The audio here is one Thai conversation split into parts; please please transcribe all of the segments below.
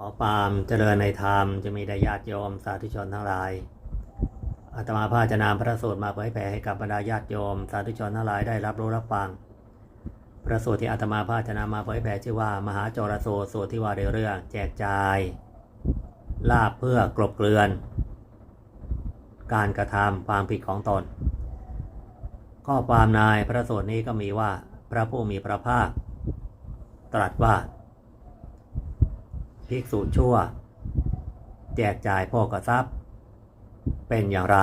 ขอความเจริญในธรรมจะมีได้ญาติโยมสาธุชนทั้งหลาย อาตมาภาจะนำพระสูตรมาเผยแผ่ให้กับบรรดาญาติโยมสาธุชนทั้งหลายได้รับรู้รับฟัง พระสูตรที่อาตมาภาจะนำมาเผยแผ่ชื่อว่ามหาโจรสูตรสูตรที่ว่าเรื่องแจกจ่าย ลาบเพื่อกลบเกลื่อน การกระทำความผิดของตน ข้อความในพระสูตรนี้ก็มีว่าพระผู้มีพระภาค ตรัสว่า ภิกษุชั่ว แจกจ่ายโภกรัพย์เป็นอย่างไร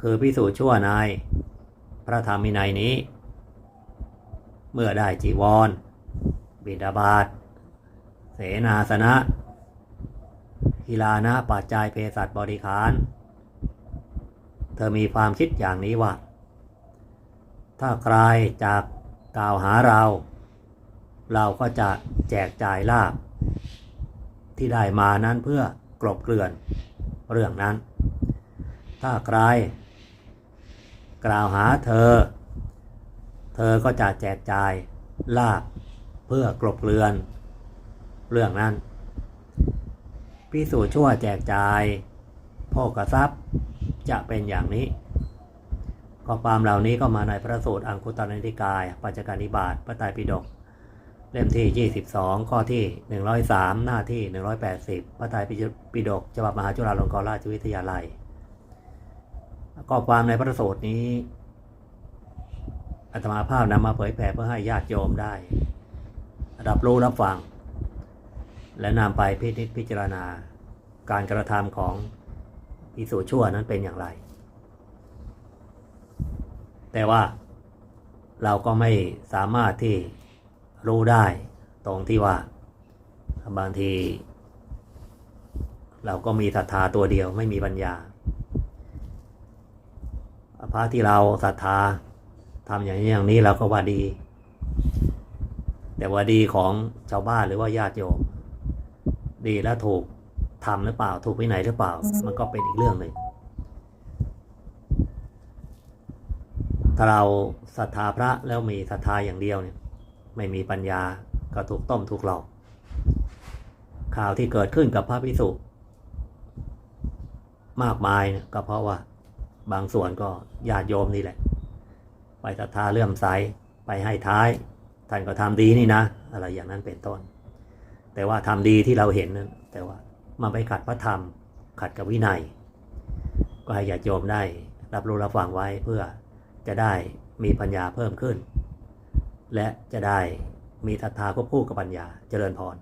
คือภิกษุชั่วในพระธรรมวินัยนี้ เมื่อได้จีวร บิดาบาตเสนาสนะกีฬานะปัจจัยเภสัชบริขาร เธอมีความคิดอย่างนี้ว่า ถ้าใครจากกล่าวหาเรา เราก็จะแจกจ่ายลาบที่ได้มานั้นเพื่อกลบเกลื่อนเรื่องนั้น ถ้าใคร กล่าวหาเธอ เธอก็จะแจกจ่ายลาบเพื่อกลบเกลื่อนเรื่องนั้นพิสูจชั่วแจกจ่ายโภกทรัพย์จะเป็นอย่างนี้ข้อความเหล่านี้ก็มาในพระสูตรอังคุตรนิกาย ปัจจการนิบาตพระไตรปิฎก เล่มที่ 22 ข้อที่ 103 หน้าที่ 180 พระไตรปิฎกฉบับมหาจุฬาลงกรณราชวิทยาลัยข้อความในพระสูตรนี้อาตมาภาพนำมาเผยแผ่เพื่อให้ญาติโยมได้รับรู้รับฟัง และนำไปพิจิตพิจารณาการกระทำของอิสุชั่วนั้นเป็นอย่างไร แต่ว่าเราก็ไม่สามารถที่ รู้ได้ตรงที่ว่า บางที เราก็มีศรัทธาตัวเดียวไม่มีปัญญาพระที่เราศรัทธาทำอย่างนี้อย่างนี้เราก็ว่าดี แต่ว่าดีของชาวบ้านหรือว่าญาติโยม ดีแล้วถูกทำหรือเปล่า ถูกวินัยหรือเปล่า มันก็เป็นอีกเรื่องหนึ่งถ้าเราศรัทธาพระแล้วมีศรัทธาอย่างเดียวเนี่ย ไม่มีปัญญาก็ถูกต้มถูกหลอก ข่าวที่เกิดขึ้นกับพระพิสุมากมายเนี่ยก็เพราะว่า บางส่วนก็ญาติโยมนี่แหละ ไปศรัทธาเลื่อมใสไปให้ท้าย ท่านก็ทำดีนี่นะ อะไรอย่างนั้นเป็นต้น แต่ว่าทำดีที่เราเห็นนั้นแต่ว่ามันไปขัดพระธรรม ขัดกับวินัย ก็ให้ญาติโยมได้ รับรู้รับฟังไว้เพื่อจะได้มีปัญญาเพิ่มขึ้น และจะได้มีศรัทธาควบคู่กับปัญญาเจริญพร